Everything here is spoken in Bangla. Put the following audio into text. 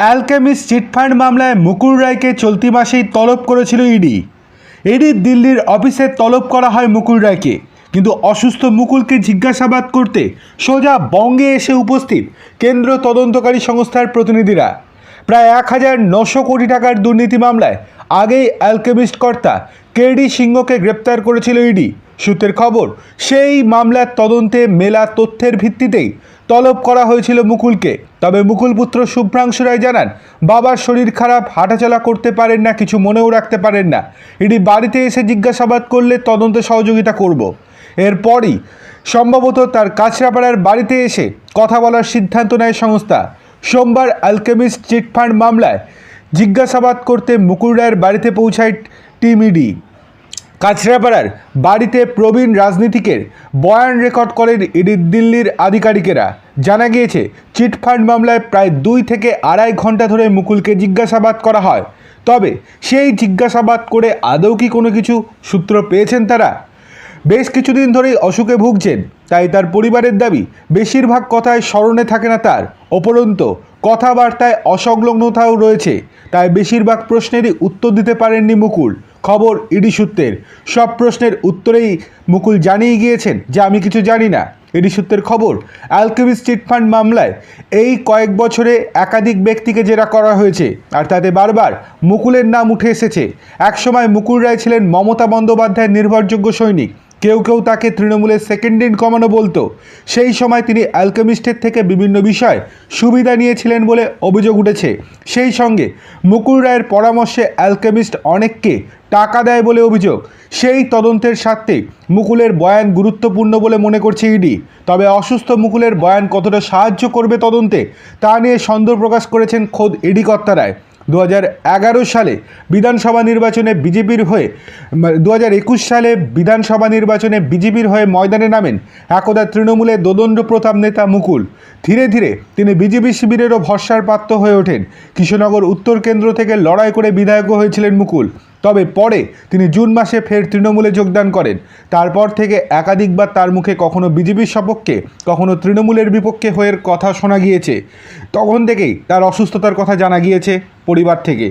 অ্যালকেমিস চিটফান্ড মামলায় মুকুল রায়কে চলতি মাসেই তলব করেছিল ইডি। ইডি দিল্লির অফিসে তলব করা হয় মুকুল রায়কে। কিন্তু অসুস্থ মুকুলকে জিজ্ঞাসাবাদ করতে সোজা বঙ্গে এসে উপস্থিত কেন্দ্র তদন্তকারী সংস্থার প্রতিনিধিরা। প্রায় এক হাজার নশো কোটি টাকার দুর্নীতি মামলায় আগেই অ্যালকেমিস্ট কর্তা কেডি সিংহকে গ্রেপ্তার করেছিল ইডি। সূত্রের খবর, সেই মামলার তদন্তে মেলা তথ্যের ভিত্তিতেই তলব করা হয়েছিল মুকুলকে। তবে মুকুল পুত্র শুভ্রাংশু রায় জানান, বাবার শরীর খারাপ, হাঁটাচলা করতে পারেন না, কিছু মনেও রাখতে পারেন না। ইডি বাড়িতে এসে জিজ্ঞাসাবাদ করলে তদন্তে সহযোগিতা করব। এরপরই সম্ভবত তার কাছড়াপাড়ার বাড়িতে এসে কথা বলার সিদ্ধান্ত নেয় সংস্থা। সোমবার অ্যালকেমিস্ট চিটফান্ড মামলায় জিজ্ঞাসাবাদ করতে মুকুল রায়ের বাড়িতে পৌঁছায় টিম ইডি। কাছড়াপাড়ার বাড়িতে প্রবীণ রাজনীতিকের বয়ান রেকর্ড করেন ইডি দিল্লির আধিকারিকেরা। জানা গিয়েছে চিটফান্ড মামলায় প্রায় দুই থেকে আড়াই ঘণ্টা ধরে মুকুলকে জিজ্ঞাসাবাদ করা হয়। তবে সেই জিজ্ঞাসাবাদ করে আদৌ কি কোনো কিছু সূত্র পেয়েছেন তারা? বেশ কিছুদিন ধরেই অসুখে ভুগছেন, তাই তার পরিবারের দাবি বেশিরভাগ কথায় স্মরণে থাকে না তার। উপরন্ত কথাবার্তায় অসংলগ্নতাও রয়েছে, তাই বেশিরভাগ প্রশ্নেরই উত্তর দিতে পারেননি মুকুল। খবর ইডি সূত্রের। সব প্রশ্নের উত্তরেই মুকুল জানিয়ে গিয়েছেন যে আমি কিছু জানি না। ইডি সূত্রের খবর অ্যালকেমিস চিটফান্ড মামলায় এই কয়েক বছরে একাধিক ব্যক্তিকে জেরা করা হয়েছে আর তাতে বারবার মুকুলের নাম উঠে এসেছে। একসময় মুকুল রায় ছিলেন মমতা বন্দ্যোপাধ্যায়ের নির্ভরযোগ্য সৈনিক। কেউ কেউ তাকে তৃণমূলের সেকেন্ড ইন কমানো বলতো। সেই সময় তিনি অ্যালকেমিস্টের থেকে বিভিন্ন বিষয় সুবিধা নিয়েছিলেন বলে অভিযোগ উঠেছে। সেই সঙ্গে মুকুল রায়ের পরামর্শে অ্যালকেমিস্ট অনেককে টাকা দেয় বলে অভিযোগ। সেই তদন্তের স্বার্থে মুকুলের বয়ান গুরুত্বপূর্ণ বলে মনে করছে ইডি। তবে অসুস্থ মুকুলের বয়ান কতটা সাহায্য করবে তদন্তে তা নিয়ে সন্দেহ প্রকাশ করেছেন খোদ ইডি কর্তারায় দু হাজার এগারো সালে বিধানসভা নির্বাচনে বিজেপির হয়ে দু সালে বিধানসভা নির্বাচনে বিজেপির হয়ে ময়দানে নামেন একদা তৃণমূলের দোদণ্ড প্রতাপ নেতা মুকুল। ধীরে ধীরে তিনি বিজেপি শিবিরেরও ভরসার পাত্র হয়ে ওঠেন। কৃষ্ণনগর উত্তর কেন্দ্র থেকে লড়াই করে বিধায়কও হয়েছিলেন মুকুল। তবে পরে তিনি জুন মাসে ফের তৃণমূলে যোগদান করেন। তারপর থেকে একাধিকবার তার মুখে কখনো বিজেপির সপক্ষে, কখনো তৃণমূলের বিপক্ষে হয়ে কথা শোনা গিয়েছে। তখন থেকেই তার অসুস্থতার কথা জানা গিয়েছে পরিবার থেকে।